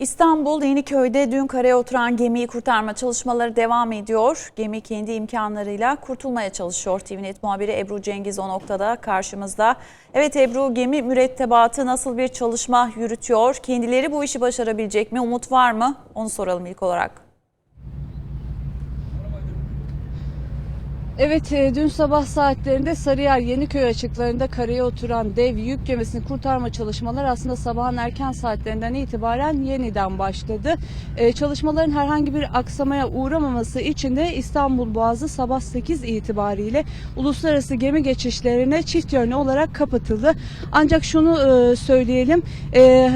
İstanbul Yeniköy'de dün karaya oturan gemiyi kurtarma çalışmaları devam ediyor. Gemi kendi imkanlarıyla kurtulmaya çalışıyor. TVNet muhabiri Ebru Cengiz o noktada karşımızda. Evet Ebru gemi mürettebatı nasıl bir çalışma yürütüyor? Kendileri bu işi başarabilecek mi? Umut var mı? Onu soralım ilk olarak. Evet, e, dün sabah saatlerinde Sarıyer Yeniköy açıklarında karaya oturan dev yük gemisini kurtarma çalışmaları aslında sabahın erken saatlerinden itibaren yeniden başladı. E, Çalışmaların herhangi bir aksamaya uğramaması için de İstanbul Boğazı sabah 8 itibariyle uluslararası gemi geçişlerine çift yönlü olarak kapatıldı. Ancak şunu e, söyleyelim,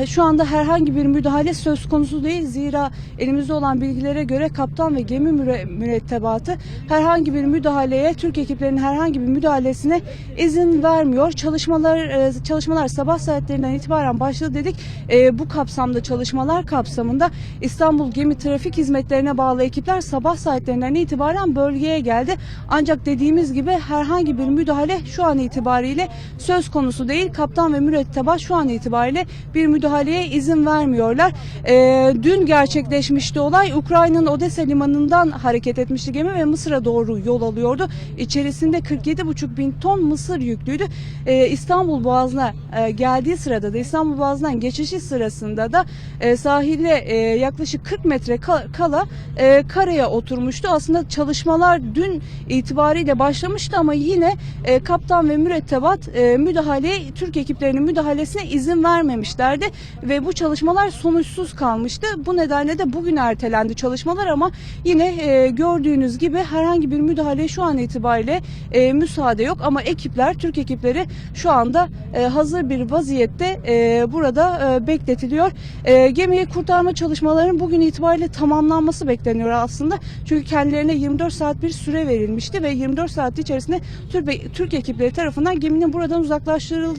şu anda herhangi bir müdahale söz konusu değil. Zira elimizde olan bilgilere göre kaptan ve gemi müre- mürettebatı herhangi bir müdahaleye, Türk ekiplerinin herhangi bir müdahalesine izin vermiyor. Çalışmalar e, çalışmalar sabah saatlerinden itibaren başladı dedik. E, bu kapsamda çalışmalar kapsamında İstanbul Gemi Trafik Hizmetlerine bağlı ekipler sabah saatlerinden itibaren bölgeye geldi. Ancak dediğimiz gibi herhangi bir müdahale şu an itibariyle söz konusu değil. Kaptan ve mürettebat şu an itibariyle bir müdahaleye izin vermiyorlar. E, dün gerçekleşmişti olay. Ukrayna'nın Odessa limanından hareket etmişti gemi ve Mısır'a doğru yol alıyordu. İçerisinde 47,5 bin ton mısır yüklüydü. E, İstanbul Boğazı'na e, geldiği sırada da İstanbul Boğazı'ndan geçişi sırasında da e, sahilde e, yaklaşık 40 metre ka- kala e, karaya oturmuştu. Aslında çalışmalar dün itibariyle başlamıştı ama yine e, kaptan ve mürettebat e, müdahaleye Türk ekiplerinin müdahalesine izin vermemişlerdi ve bu çalışmalar sonuçsuz kalmıştı. Bu nedenle de bugün ertelendi çalışmalar ama yine e, gördüğünüz gibi herhangi bir müdahale şu an itibariyle e, müsaade yok ama ekipler Türk ekipleri şu anda e, hazır bir vaziyette e, burada e, bekletiliyor. E, gemiyi kurtarma çalışmalarının bugün itibariyle tamamlanması bekleniyor aslında. Çünkü kendilerine 24 saat bir süre verilmişti ve 24 saat içerisinde Türk, Türk ekipleri tarafından geminin buradan uzaklaştırıl,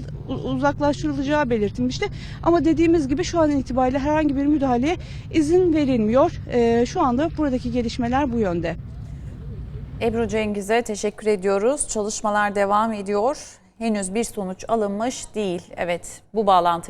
uzaklaştırılacağı belirtilmişti. Ama dediğimiz gibi şu an itibariyle herhangi bir müdahaleye izin verilmiyor. E, şu anda buradaki gelişmeler bu yönde. Ebru Cengiz'e teşekkür ediyoruz. Çalışmalar devam ediyor. Henüz bir sonuç alınmış değil. Evet bu bağlantı